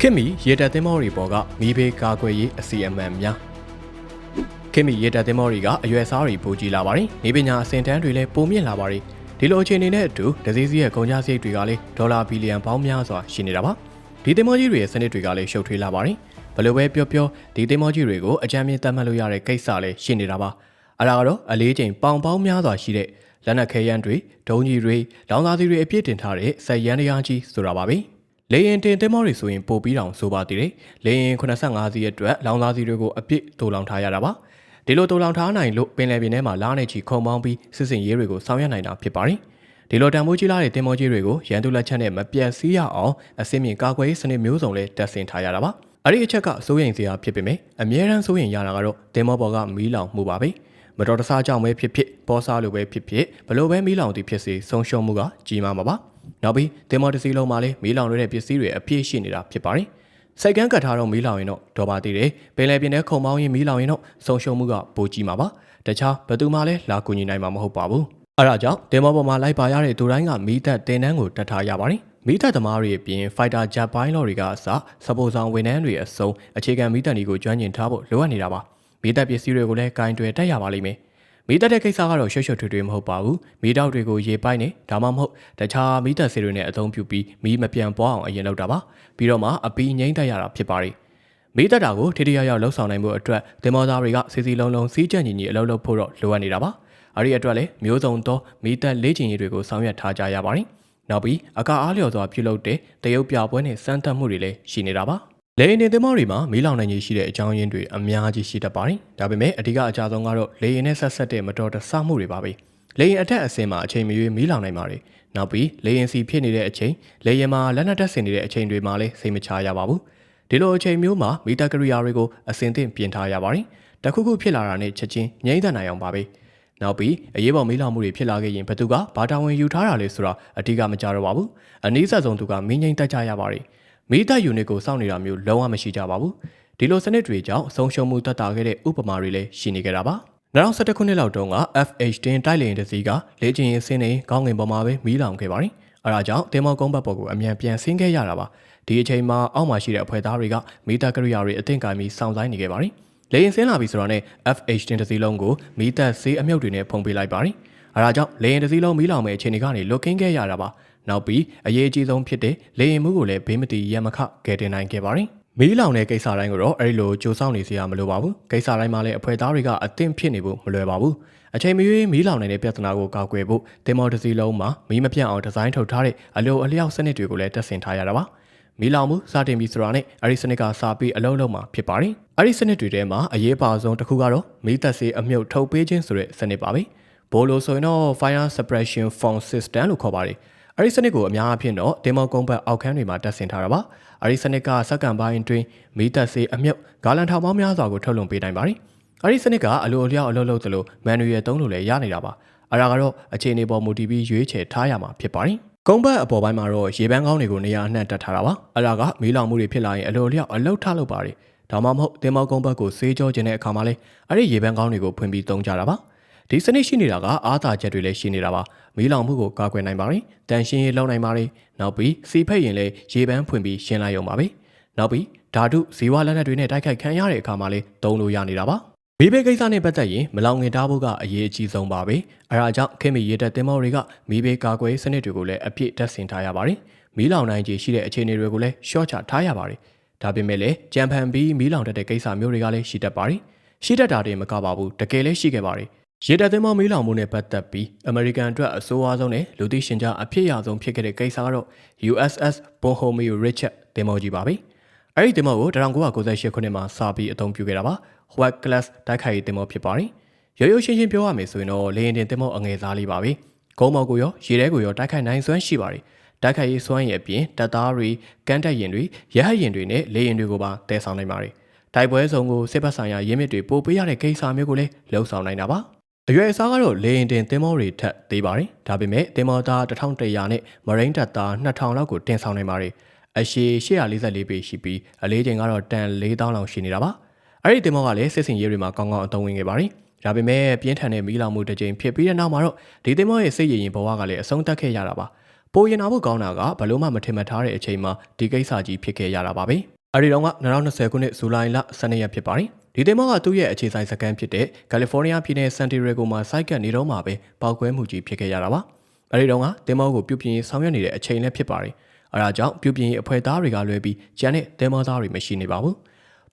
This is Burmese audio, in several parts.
ခင်မီရေတပ်သင်းမောတွေပေါ်ကမိဘေးကာကွယ်ရေးအစီအမံများခင်မီရေတပ်သင်းမောတွေကအရွယ်စားတွေပိုကြီးလာပါတယ်။နေပညာအဆင့်တန်းတွေလည်းပိုမြင့်လာပါတယ်။ဒီလိုအခြေအနေနဲ့အတူဒဇီးစီးရဲ့ကုန်ကျစရိတ်တွေကလည်းဒေါ်လာဘီလီယံပေါင်းများစွာရှိနေတာပါ။ဒီသင်းမောကြီးတွေရဲ့စနစ်တွေကလည်းရှုပ်ထွေးလာပါတယ်။ဘယ်လိုပဲပြောပြောဒီသင်းမောကြီးတွေကိုအကြမ်းမြင့်တတ်မှတ်လို့ရတဲ့ကိစ္စလည်းရှိနေတာပါ။အဲဒါကတော့အလေးချိန်ပေါင်ပေါင်းများစွာရှိတဲ့လက်နက်ခဲယမ်းတွေဒုံးကြီးတွေလောင်စာဆီတွေအပြည့်တင်ထားတဲ့စက်ရန်တရားကြီးဆိုတာပါပဲ။ လေရင်တင်တင်မောတွေဆိုရင်ပို့ပြီးတောင်ဆိုပါသေးတယ်။လေရင်85စီးအတွက်လောင်စာဆီတွေကိုအပြည့်တူလောင်ထားရတာပါ။ဒီလိုတူလောင်ထားနိုင်လို့ပင်လယ်ပြင်ထဲမှာလားနေချီခုံပေါင်းပြီးစစ်စင်ရေးတွေကိုဆောင်ရွက်နိုင်တာဖြစ်ပါတယ်။ဒီလိုတံမိုးကြီးလာတဲ့တင်မောကြီးတွေကိုရန်သူလက်ချက်နဲ့မပြတ်စည်းရအောင်အစင်းမြင့်ကာကွယ်ရေးစနစ်မျိုးစုံနဲ့တပ်ဆင်ထားရတာပါ။အဲ့ဒီအချက်ကစိုးရိမ်စရာဖြစ်ပေမဲ့အမြဲတမ်းစိုးရိမ်ရတာကတော့တင်မောပေါ်ကမီးလောင်မှုပါပဲ။မတော်တဆကြောင့်ပဲဖြစ်ဖြစ်ပေါ်စားလိုပဲဖြစ်ဖြစ်ဘလို့ပဲမီးလောင်သည်ဖြစ်စေဆုံးရှုံးမှုကကြီးမားမှာပါ။ နောက်ပြီးတင်မောတစ်စီးလုံးမှာလည်းမီးလောင်နေတဲ့ပစ္စည်းတွေအပြည့်ရှိနေတာဖြစ်ပါတယ်။စိုက်ကန်းကတ်ထားတော့မီးလောင်ရင်တော့ဒေါ်ပါသေးတယ်။ပင်လယ်ပြင်ထဲခုံပေါင်းရင်မီးလောင်ရင်တော့ဆုံးရှုံးမှုကပိုကြီးမှာပါ။တခြားဘယ်သူမှလည်းလာကူညီနိုင်မှာမဟုတ်ပါဘူး။အဲဒါကြောင့်တင်မောပေါ်မှာလိုက်ပါရတဲ့သူတိုင်းကမီးသက်တင်တန်းကိုတတ်ထားရပါတယ်။မီးသက်သမားတွေအပြင်ဖိုက်တာဂျက်ပိုင်းလော်တွေကအစစပိုဆောင်ဝန်ထမ်းတွေအစုံအခြေခံမီးသက်တွေကိုကျွမ်းကျင်ထားဖို့လိုအပ်နေတာပါ။မီးသက်ပစ္စည်းတွေကိုလည်းကင်တွယ်တက်ရပါလိမ့်မယ်။ မီးတက်တဲ့ကိစ္စကတော့ရွှွှွှွှွထွေထွေမဟုတ်ပါဘူး။မီးတောက်တွေကိုရေပိုက်နေဒါမှမဟုတ်တခြားမီးတက်ဆေးတွေနဲ့အသုံးပြုပြီးမီးမပြန်ပွားအောင်အရင်လုပ်တာပါ။ပြီးတော့မှအပီးငိမ့်တက်ရတာဖြစ်ပါတယ်။မီးတက်တာကိုထိထိရောက်ရောက်လှုပ်ဆောင်နိုင်မှုအတွက်တင်မောသားတွေကစီစီလုံးလုံးစီးကြံ့ညီညီအလုပ်လုပ်ဖို့တော့လိုအပ်နေတာပါ။အဲဒီအတွက်လည်းမျိုးစုံသောမီးတက်လေးချင်ရည်တွေကိုဆောင်ရွက်ထားကြရပါတယ်။နောက်ပြီးအကာအားလျော်စွာပြုလုပ်တဲ့တရုတ်ပြပွဲနဲ့စမ်းသပ်မှုတွေလည်းရှိနေတာပါ။ လေရင်တင်သမောတွေမှာမီးလောင်နိုင်ခြင်းရှိတဲ့အကြောင်းရင်းတွေအများကြီးရှိတတ်ပါတယ်။ဒါပေမဲ့အဓိကအကြဆုံးကတော့လေရင်နဲ့ဆက်ဆက်တဲ့မတော်တဆမှုတွေပါပဲ။လေရင်အထက်အဆင်းမှာအချိန်မရွေးမီးလောင်နိုင်ပါတယ်။နောက်ပြီးလေရင်စီဖြစ်နေတဲ့အချိန်လေရင်မှာလက်နက်တက်ဆင်နေတဲ့အချိန်တွေမှာလည်းစိတ်မချရပါဘူး။ဒီလိုအချိန်မျိုးမှာမီတာကရိယာတွေကိုအစင်သင့်ပြင်ထားရပါတယ်။တခုခုဖြစ်လာတာနဲ့ချက်ချင်းငြိမ့်သက်နိုင်အောင်ပါပဲ။နောက်ပြီးအရေးပေါ်မီးလောင်မှုတွေဖြစ်လာခဲ့ရင်ဘသူကဘာတာဝန်ယူထားတာလဲဆိုတာအဓိကမကြတော့ပါဘူး။အနည်းဆက်ဆုံးသူကမင်းငိမ့်တက်ကြရပါတယ်။ မီးတပ်ယူနစ်ကိုစောင့်နေတာမျိုးလုံးဝမရှိကြပါဘူး။ဒီလိုစနစ်တွေကြောင့်ဆုံးရှုံးမှုတက်တာခဲ့တဲ့ဥပမာတွေလည်းရှိနေကြတာပါ။2011ခုနှစ်လောက်တုန်းက FH10 တိုက်လေယာဉ်တစ်စီးကလေ့ကျင့်ရေးဆင်းနေကောင်းငင်ပေါ်မှာပဲမီးလောင်ခဲ့ပါတယ်။အဲဒါကြောင့်တင်မောကုန်းဘတ်ပေါ်ကိုအမြန်ပြန်ဆင်းခဲ့ရတာပါ။ဒီအချိန်မှာအောက်မှာရှိတဲ့အဖွဲ့သားတွေကမီတာကရိယာတွေအသင့်ကိုင်းပြီးစောင့်ဆိုင်းနေခဲ့ပါတယ်။လေယာဉ်ဆင်းလာပြီဆိုတော့နဲ့ FH10 တစ်စီးလုံးကိုမီတာဆေးအမြုပ်တွေနဲ့ဖုံးပေးလိုက်ပါတယ်။အဲဒါကြောင့်လေယာဉ်တစ်စီးလုံးမီးလောင်မဲ့အခြေအနေကနေလွတ်ကင်းခဲ့ရတာပါ။ နောက်ပြီးအရေးအကြီးဆုံးဖြစ်တဲ့လေယာဉ်မှုကိုလည်းဘေးမတီရမခကယ်တင်နိုင်ခဲ့ပါတယ်။မီးလောင်တဲ့ကိစ္စတိုင်းကိုတော့အဲ့ဒီလိုကြိုးဆောင်နေစရာမလိုပါဘူး။ကိစ္စတိုင်းမှာလည်းအဖွဲ့သားတွေကအသင့်ဖြစ်နေဖို့မလွယ်ပါဘူး။အချိန်မရွေးမီးလောင်နေတဲ့ပြဿနာကိုကာကွယ်ဖို့တင်မော်တစ်စီးလုံးမှာမီးမပြတ်အောင်ဒီဇိုင်းထုတ်ထားတဲ့အလိုအလျောက်စနစ်တွေကိုလည်းတက်ဆင်ထားရတာပါ။မီးလောင်မှုစတင်ပြီးဆိုတာနဲ့အဲ့ဒီစနစ်ကစာပြီးအလုံးလုံးမှာဖြစ်ပါတယ်။အဲ့ဒီစနစ်တွေထဲမှာအရေးပါဆုံးတစ်ခုကတော့မီးသက်စေးအမြုပ်ထုတ်ပေးခြင်းဆိုတဲ့စနစ်ပါပဲ။ဘိုးလို့ဆိုရင်တော့ fire suppression foam system လို့ခေါ်ပါတယ်။ အဲ့ဒီစနစ်ကိုအများအပြားတော့ဒေမောကုန်းဘတ်အောက်ခန်းတွေမှာတက်ဆင်ထားတာပါ။အဲ့ဒီစနစ်ကစက္ကန့်ပိုင်းအတွင်းမီးသက်စေးအမြုပ်ဂါလန်ထောင်ပေါင်းများစွာကိုထုတ်လွှင့်ပေးနိုင်ပါတယ်။အဲ့ဒီစနစ်ကအလိုအလျောက်အလုပ်လုပ်သလိုမန်နူရယ်သုံးလို့လည်းရနေတာပါ။အဲ့ဒါကတော့အခြေအနေပေါ်မူတည်ပြီးရွေးချယ်ထားရမှာဖြစ်ပါတယ်။ကုန်းဘတ်အပေါ်ပိုင်းမှာတော့ရေပန်းကောင်းတွေကိုနေရာအနှံ့တက်ထားတာပါ။အဲ့ဒါကမီးလောင်မှုတွေဖြစ်လာရင်အလိုအလျောက်အလုပ်ထားလုပ်ပါတယ်။ဒါမှမဟုတ်တင်မောကုန်းဘတ်ကိုစေးကြောခြင်းတဲ့အခါမှာလဲအဲ့ဒီရေပန်းကောင်းတွေကိုဖွင့်ပြီးသုံးကြတာပါ။ ဒီစနစ်ရှိနေတာကအားသာချက်တွေလည်းရှိနေတာပါမီးလောင်မှုကိုကာကွယ်နိုင်ပါတယ်တန်ရှင်းရေးလုပ်နိုင်ပါတယ်နောက်ပြီးစီဖက်ရင်လည်းရေပန်းဖွင့်ပြီးရှင်းလိုက်ရုံပါပဲနောက်ပြီးဓာတုဇီဝလက်နက်တွေနဲ့တိုက်ခိုက်ခံရတဲ့အခါမှာလည်းသုံးလို့ရနေတာပါမီးဘေးကိစ္စနဲ့ပတ်သက်ရင်မလောင်ငင်ထားဖို့ကအရေးအကြီးဆုံးပါပဲအဲဒါကြောင့်ခင်မီရေတက်တင်မောတွေကမီးဘေးကာကွယ်စနစ်တွေကိုလည်းအပြည့်တက်ဆင်ထားရပါတယ်မီးလောင်နိုင်ခြေရှိတဲ့အခြေအနေတွေကိုလည်းရှော့ချထားရပါတယ်ဒါပေမဲ့လည်းကြံဖန်ပြီးမီးလောင်တတ်တဲ့ကိစ္စမျိုးတွေကလည်းရှိတတ်ပါတယ်ရှိတတ်တာတွေမကပါဘူးတကယ်လည်းရှိခဲ့ပါတယ် ရေတပ်သင်းမောမီးလောင်မှုနဲ့ပတ်သက်ပြီးအမေရိကန်အတွက်အဆိုးအဝါဆုံးနဲ့လူသိရှင်ကြားအဖြစ်အရဆုံးဖြစ်ခဲ့တဲ့ကိစ္စကတော့ USS Bohomio Richard သင်းမောကြီးပါပဲ။အဲဒီသင်းမောကို1998ခုနှစ်မှာစပြီးအသုံးပြုခဲ့တာပါ။ White Class တိုက်ခိုက်ရေးသင်းမောဖြစ်ပါတယ်။ရိုးရိုးရှင်းရှင်းပြောရမယ်ဆိုရင်တော့လေရင်တင်သင်းမောအငယ်စားလေးပါပဲ။ကုန်းမောကိုရောရေထဲကိုရောတိုက်ခိုက်နိုင်စွမ်းရှိပါတယ်။တိုက်ခိုက်ရေးစွမ်းရည်အပြင်တပ်သားတွေကမ်းတက်ရင်တွေရဟတ်ရင်တွေနဲ့လေရင်တွေကိုပါတည်ဆောင်နိုင်ပါတယ်။တိုက်ပွဲဆောင်ကိုစစ်ဘက်ဆိုင်ရာရင်းမြစ်တွေပို့ပေးရတဲ့ကိစ္စမျိုးကိုလည်းလှုံ့ဆော်နိုင်တာပါ။ အရွယ်အစားကတော့လေရင်တင်သင်္ဘောတွေထက်သေးပါတယ်။ဒါပေမဲ့သင်္ဘောသား1100နဲ့မရိန်းတပ်သား2000လောက်ကိုတင်ဆောင်နိုင်ပါတယ်။အရှိ844ပေရှိပြီးအလေးချိန်ကတော့တန်4000လောက်ရှိနေတာပါ။အဲ့ဒီသင်္ဘောကလည်းစစ်စင်ရေးတွေမှာကောင်းကောင်းအသုံးဝင်ခဲ့ပါတယ်။ဒါပေမဲ့ပြင်းထန်တဲ့မီးလောင်မှုတစ်ကြိမ်ဖြစ်ပြီးတဲ့နောက်မှာတော့ဒီသင်္ဘောရဲ့စိတ်ရည်ရင်ဘဝကလည်းအဆုံးသတ်ခဲ့ရတာပါ။ပိုရင်နာဖို့ကောင်းတာကဘလို့မှမထင်မှတ်ထားတဲ့အချိန်မှာဒီကိစ္စကြီးဖြစ်ခဲ့ရတာပါပဲအဲဒီတော့က2020ခုနှစ်ဇူလိုင်လ12ရက်ဖြစ်ပါတယ် ဒီတင်မောကသူ့ရဲ့အခြေဆိုင်စကန်ဖြစ်တဲ့ကယ်လီဖိုးနီးယားပြည်နယ်ဆန်တီရီဂိုမှာစိုက်ကပ်နေတော့မှပဲပောက်ကွဲမှုကြီးဖြစ်ခဲ့ရတာပါအဲဒီတော့ကတင်မောကိုပြုပြင်ရေးဆောင်ရွက်နေတဲ့အချိန်လည်းဖြစ်ပါတယ်အဲဒါကြောင့်ပြုပြင်ရေးအဖွဲ့သားတွေကလွဲပြီးကျန်တဲ့တင်မောသားတွေမရှိနေပါဘူး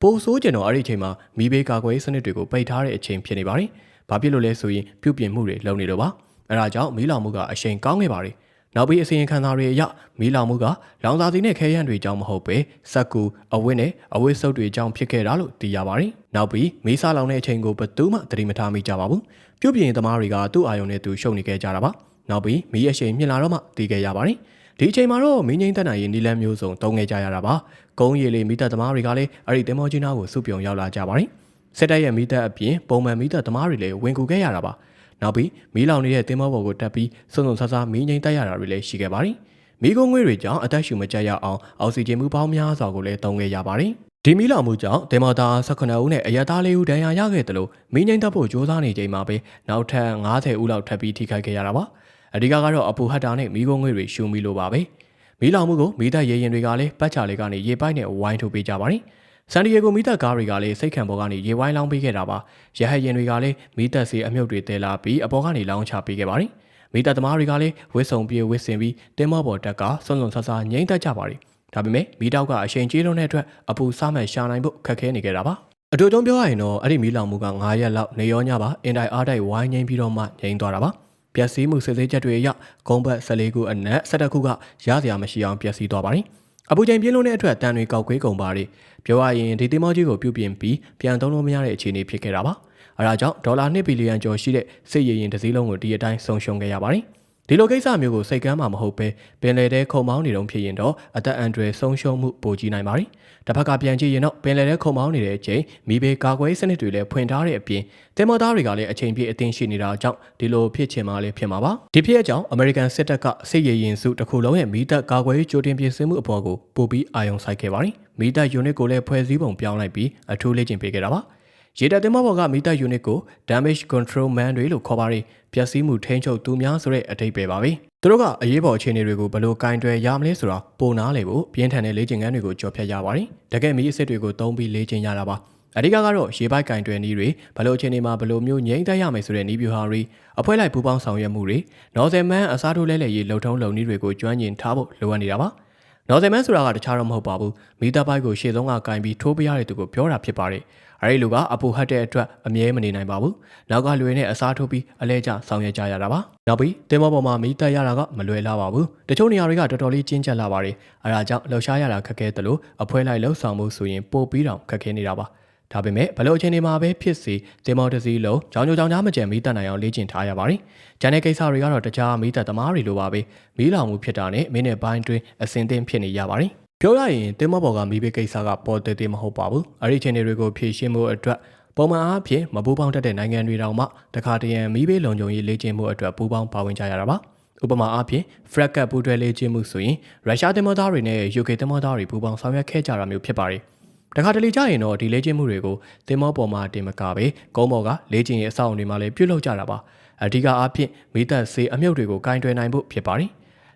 ပိုဆိုးကျင်တော့အဲ့ဒီအချိန်မှာမိဘေးကာကွယ်ရေးစနစ်တွေကိုပိတ်ထားတဲ့အချိန်ဖြစ်နေပါတယ်။ဘာဖြစ်လို့လဲဆိုရင်ပြုပြင်မှုတွေလုပ်နေတော့ပါ။အဲဒါကြောင့်မီးလောင်မှုကအရှိန်ကောင်းခဲ့ပါတယ်။ နောက်ပြီးအစီရင်ခံစာတွေအရမီးလောင်မှုကလောင်စာဆီနဲ့ခဲယမ်းတွေကြောင့်မဟုတ်ပဲစက်ကူအဝတ်နဲ့အဝတ်စုပ်တွေကြောင့်ဖြစ်ခဲ့တာလို့သိရပါတယ်။နောက်ပြီးမီးစားလောင်တဲ့အချိန်ကိုဘယ်သူမှသတိမထားမိကြပါဘူး။ပြုပြင်သမားတွေကသူ့အာယုံနဲ့သူရှုပ်နေခဲ့ကြတာပါ။နောက်ပြီးမီးအရှိန်မြင့်လာတော့မှသိခဲ့ရပါတယ်။ဒီအချိန်မှာတော့မင်းငိမ့်တက်နိုင်ရေးနီလန်းမျိုးစုံတုံးခဲ့ကြရတာပါ။ကုန်းရည်လေးမိသက်သမားတွေကလည်းအဲ့ဒီတင်မောကြီးနားကိုစုပြုံရောက်လာကြပါတယ်။စစ်တပ်ရဲ့မိသက်အပြင်ပုံမှန်မိသက်သမားတွေလည်းဝင်ကူခဲ့ရတာပါ။ နောက်ပြီးမီးလောင်နေတဲ့တင်မောဘော်ကိုတက်ပြီးစုံစုံဆဆမီးငိမ့်တက်ရတာတွေလည်းရှိခဲ့ပါတယ်။မီးကုန်းငွေတွေကြောင့်အသက်ရှူမကျရအောင်အောက်ဆီဂျင်မှုပေါင်းများစွာကိုလည်းတုံးခဲ့ရပါတယ်။ဒီမီးလောင်မှုကြောင့်ဒေမော်တာ18ဦးနဲ့အရသားလေးဦးဒဏ်ရာရခဲ့တယ်လို့မီးငိမ့်တက်ဖို့ကြိုးစားနေချိန်မှာပဲနောက်ထပ်90ဦးလောက်ထပ်ပြီးထိခိုက်ခဲ့ရတာပါ။အဓိကကတော့အပူဟတ်တာနဲ့မီးကုန်းငွေတွေရှူမီလို့ပါပဲ။မီးလောင်မှုကိုမီးတပ်ရေရင်တွေကလည်းပတ်ချာလေးကနေရေပိုက်နဲ့ဝိုင်းထုတ်ပေးကြပါတယ်။ ဆန်ဒီယေဂိုမီးတပ်ကားတွေကလည်းစိတ်ခံပေါ်ကနေရေဝိုင်းလောင်းပေးခဲ့တာပါ။ရဟတ်ရင်တွေကလည်းမီးတပ်စီအမြုပ်တွေတဲလာပြီးအပေါ်ကနေလောင်းချပေးခဲ့ပါတယ်။မီးတပ်သမားတွေကလည်းဝစ်စုံပြေဝစ်စင်ပြီးတင်းမောပေါ်တက်ကစွန့်စွန့်ဆဆငိမ့်တက်ကြပါတယ်။ဒါပေမဲ့မီးတောက်ကအရှိန်ကြီးလုံးတဲ့အတွက်အပူစားမှန်ရှာနိုင်ဖို့ခက်ခဲနေကြတာပါ။အတူတုံးပြောရရင်တော့အဲ့ဒီမီးလောင်မှုက9ရက်လောက်နေရောညပါအင်တိုင်းအားတိုက်ဝိုင်းငိမ့်ပြီးတော့မှငိမ့်သွားတာပါ။ပျက်စီးမှုစစ်ဆေးချက်တွေအရဂုံးဘတ်14ခုအနက်17ခုကရစရာမရှိအောင်ပျက်စီးသွားပါတယ်။ အပူချိန်ပြင်းလုံးတဲ့အတွက်တန်တွေကောက်ခွေးကုန်ပါတယ်။ပြောရရင်ဒီတင်မောကြီးကိုပြုပြင်ပြီးပြန်သုံးလို့မရတဲ့အခြေအနေဖြစ်ခဲ့တာပါ။အဲဒါကြောင့်ဒေါ်လာ2ဘီလီယံကျော်ရှိတဲ့စစ်ရည်ရင်တစ်စည်းလုံးကိုဒီအတိုင်းဆုံးရှုံးခဲ့ရပါတယ်။ ဒီလိုကိစ္စမျိုးကိုစိတ်ကမ်းမှာမဟုတ်ပဲပင်လယ်ထဲခုံမောင်းနေတုန်းဖြစ်ရင်တော့အသက်အန္တရာယ်ဆုံးရှုံးမှုပိုကြီးနိုင်ပါတယ်။တစ်ဖက်ကပြန်ကြည့်ရင်တော့ပင်လယ်ထဲခုံမောင်းနေတဲ့အချိန်မိဘေကာကွယ်စနစ်တွေလည်းဖွင့်ထားတဲ့အပြင်တင်မောသားတွေကလည်းအချိန်ပြည့်အသင်းရှိနေတာကြောင့်ဒီလိုဖြစ်ချင်မှလည်းဖြစ်မှာပါ။ဒီဖြစ်အကြောင်းအမေရိကန်စစ်တပ်ကစစ်ရေးရင်စုတစ်ခုလုံးရဲ့မိသက်ကာကွယ်ရေးကြိုတင်ပြင်ဆင်မှုအပေါ်ကိုပို့ပြီးအာရုံစိုက်ခဲ့ပါတယ်။မိသက် unit ကိုလည်းဖွဲ့စည်းပုံပြောင်းလိုက်ပြီးအထူးလေ့ကျင့်ပေးခဲ့တာပါ။ ရေတပ်တင်မောဘော်ကမီတာ unit ကို damage control man တွေလို့ခေါ်ပါတယ်ပျက်စီးမှုထိန်းချုပ်သူများဆိုတဲ့အဓိပ္ပာယ်ပါပဲသူတို့ကအရေးပေါ်အခြေအနေတွေကိုဘယ်လိုကင်တွယ်ရမလဲဆိုတာပုံနာလေဖို့ပြင်းထန်တဲ့လေ့ကျင့်ခန်းတွေကိုကြော်ဖြတ်ရပါတယ်တကယ်မီအစ်စ်တွေကိုသုံးပြီးလေ့ကျင့်ရတာပါအဓိကကတော့ရေပိုက်ကင်တွယ်နည်းတွေဘယ်လိုအခြေအနေမှာဘယ်လိုမျိုးငြိမ့်သက်ရမယ်ဆိုတဲ့နည်းဗျူဟာတွေအဖွဲလိုက်ပူပေါင်းဆောင်ရွက်မှုတွေနော်ဆယ်မန်အစားထိုးလဲလှယ်ရေးလှုပ်ထုံးလုံနည်းတွေကိုကျွမ်းကျင်ထားဖို့လိုအပ်နေတာပါ နော်ဆယ်မန်ဆိုတာကတခြားတော့မဟုတ်ပါဘူးမီတာပိုက်ကိုရှေ့ဆုံးကကင်ပြီးထိုးပြရတဲ့သူကိုပြောတာဖြစ်ပါတယ်အဲဒီလူကအပူဟတ်တဲ့အတွက်အမြဲမနေနိုင်ပါဘူးနောက်ကလွယ်နဲ့အစားထိုးပြီးအလဲကျဆောင်ရွက်ကြရတာပါနောက်ပြီးတင်မောပေါ်မှာမီးတက်ရတာကမလွယ်လာပါဘူးတချို့နေရာတွေကတော်တော်လေးကျဉ်းကျပ်လာပါတယ်အဲဒါကြောင့်လှော်ရှားရတာခက်ခဲတယ်လို့အဖွဲလိုက်လှုပ်ဆောင်မှုဆိုရင်ပိုပြီးတော့ခက်ခဲနေတာပါ ဒါပေမဲ့ဘလို့အချိန်တွေမှာပဲဖြစ်စီတင်မောတစည်းလုံးကြောင်ကြောင်ကြောင်ကြားမကြံမီးတက်နိုင်အောင်လေ့ကျင့်ထားရပါတယ်။ကျန်တဲ့ကိစ္စတွေကတော့တခြားမီးတက်သမားတွေလိုပါပဲ။မီးလောင်မှုဖြစ်တာနဲ့မင်းနဲ့ပိုင်းတွင်အစင်သင့်ဖြစ်နေရပါတယ်။ပြောရရင်တင်မောဘော်ကမီးဘေးကိစ္စကပေါ်သေးသေးမဟုတ်ပါဘူးအဲ့ဒီချိန်တွေကိုဖြည့်ရှင်းမှုအတွက်ပုံမှန်အားဖြင့်မပူးပေါင်းတတ်တဲ့နိုင်ငံတွေတောင်မှတခါတရံမီးဘေးလုံခြုံရေးလေ့ကျင့်မှုအတွက်ပူးပေါင်းပါဝင်ကြရတာပါဥပမာအားဖြင့် frag ကပူးတွဲလေ့ကျင့်မှုဆိုရင်ရုရှားတင်မောသားတွေနဲ့ UK တင်မောသားတွေပူးပေါင်းဆောင်ရွက်ခဲ့ကြတာမျိုးဖြစ်ပါတယ် တခါတလေကြာရင်တော့ဒီလေ့ကျင့်မှုတွေကိုတင်မောပေါ်မှာတင်မကပဲကုန်းပေါ်ကလေ့ကျင့်ရေးအဆောက်အုံတွေမှာလည်းပြုလုပ်ကြတာပါအဓိကအားဖြင့်မိသက်စေအမြုပ်တွေကိုကင်တွယ်နိုင်ဖို့ဖြစ်ပါတယ်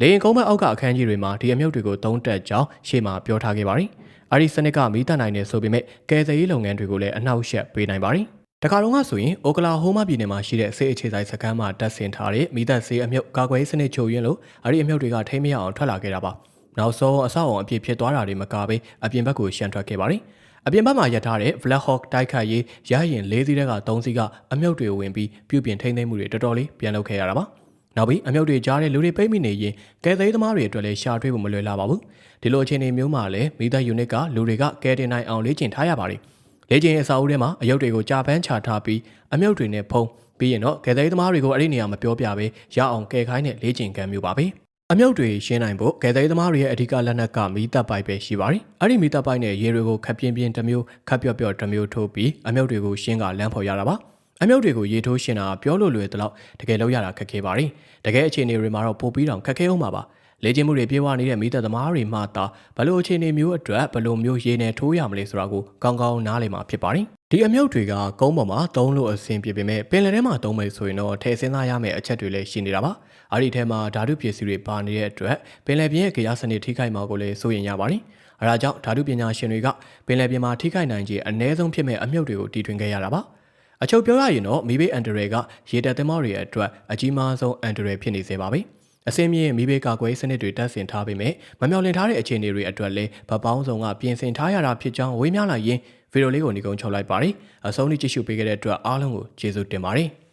လေရင်ကုန်းဘက်အောက်ကအခန်းကြီးတွေမှာဒီအမြုပ်တွေကိုသုံးတက်ကြောင်းရှေ့မှာပြောထားခဲ့ပါတယ်။အဲဒီစနစ်ကမီးတက်နိုင်တယ်ဆိုပေမဲ့ကယ်ဆယ်ရေးလုပ်ငန်းတွေကိုလည်းအနှောက်အယှက်ပေးနိုင်ပါတယ်။တခါတော့ကဆိုရင်အိုကလာဟိုးမာပြည်နယ်မှာရှိတဲ့ဆေးအခြေဆိုင်စခန်းမှာတပ်ဆင်ထားတဲ့မိသက်ဆေးအမြုပ်ကာကွယ်ရေးစနစ်ချို့ရင်းလို့အဲဒီအမြုပ်တွေကထိမ့်မရအောင်ထွက်လာခဲ့တာပါ။ နောက်ဆုံးအဆောက်အုံအပြည့်ဖြစ်သွားတာတွေမကဘဲအပြင်ဘက်ကိုရှန်ထွက်ခဲ့ပါတယ်။အပြင်ဘက်မှာရထားတဲ့ Black Hawk တိုက်ခိုက်ရေးရဟရင်၄စီးတဲက၃စီးကအမြုပ်တွေဝင်ပြီးပြုပြင်ထိန်းသိမ်းမှုတွေတော်တော်လေးပြန်လုပ်ခဲ့ရတာပါ။နောက်ပြီးအမြုပ်တွေကြားတဲ့လူတွေပိတ်မိနေရင်ကယ်သိမ်းသမားတွေအတွက်လည်းရှာထွေးဖို့မလွယ်လာပါဘူးဒီလိုအခြေအနေမျိုးမှာလည်းမိသားယူနစ်ကလူတွေကကယ်တင်နိုင်အောင်လေ့ကျင့်ထားရပါတယ်လေ့ကျင့်ရေးအစာအုပ်ထဲမှာအယုတ်တွေကိုကြာပန်းချထားပြီးအမြုပ်တွေနဲ့ဖုံးပြီးရင်တော့ကယ်သိမ်းသမားတွေကိုအဲ့ဒီနေရာမှာပြောပြပဲရအောင်ကယ်ခိုင်းတဲ့လေ့ကျင့်ခန်းမျိုးပါပဲ အမြုပ်တွေရှင်းနိုင်ဖို့ကယ်သိမ်းသမားတွေရဲ့အဓိကလက်နက်ကမီးတပ်ပိုက်ပဲရှိပါတယ်။အဲ့ဒီမီးတပ်ပိုက်နဲ့ရေတွေကိုခပ်ပြင်းပြင်းတစ်မျိုးခပ်ပြော့ပြော့တစ်မျိုးထိုးပြီးအမြုပ်တွေကိုရှင်းကလမ်းဖော်ရတာပါ။အမြုပ်တွေကိုရေထိုးရှင်တာပြောလို့လွယ်တဲ့လောက်တကယ်လောက်ရတာခက်ခဲပါ रे တကယ်အခြေအနေတွေမှာတော့ပိုပြီးတောင်ခက်ခဲအောင်ပါပါ လေ့ကျင့်မှုတွေပြေဝနေတဲ့မိသက်သမားတွေမှသာဘလို့အခြေအနေမျိုးအတွက်ဘလို့မျိုးရေနယ်ထိုးရမလဲဆိုတာကိုကောင်းကောင်းနားလည်မှာဖြစ်ပါတယ်။ဒီအမြုပ်တွေကကုန်းပေါ်မှာသုံးလို့အဆင်ပြေပေမဲ့ပင်လယ်ထဲမှာသုံးမယ်ဆိုရင်တော့ထည့်စင်းသားရမယ့်အချက်တွေလည်းရှိနေတာပါ။အဲ့ဒီထဲမှာဓာတုပစ္စည်းတွေပါနေတဲ့အတွက်ပင်လယ်ပြင်ရဲ့ကြရားစနစ်ထိခိုက်မှာကိုလည်းစိုးရိမ်ရပါတယ်။အဲဒါကြောင့်ဓာတုပညာရှင်တွေကပင်လယ်ပြင်မှာထိခိုက်နိုင်ခြေအ ਨੇ ဆုံးဖြစ်မဲ့အမြုပ်တွေကိုတီထွင်ခဲ့ရတာပါ။အချုပ်ပြောရရင်တော့မီးဘေးအန်ဒရယ်ကရေတပ်သင်္ဘောတွေအတွက်အကြီးမားဆုံးအန်ဒရယ်ဖြစ်နေစေပါပဲ။ အစင်းမြင့်မီးဘေးကာကွယ်စနစ်တွေတပ်ဆင်ထားပေမဲ့မမျှော်လင့်ထားတဲ့အခြေအနေတွေအတွက်လည်းဗပောင်းဆောင်ကပြင်ဆင်ထားရတာဖြစ်ကြောင်းဝေးများလာရင်ဗီဒီယိုလေးကိုညီကုန်းချုပ်လိုက်ပါတယ်။အဆုံးထိကြည့်ရှုပေးခဲ့တဲ့အတွက်အားလုံးကိုကျေးဇူးတင်ပါတယ်။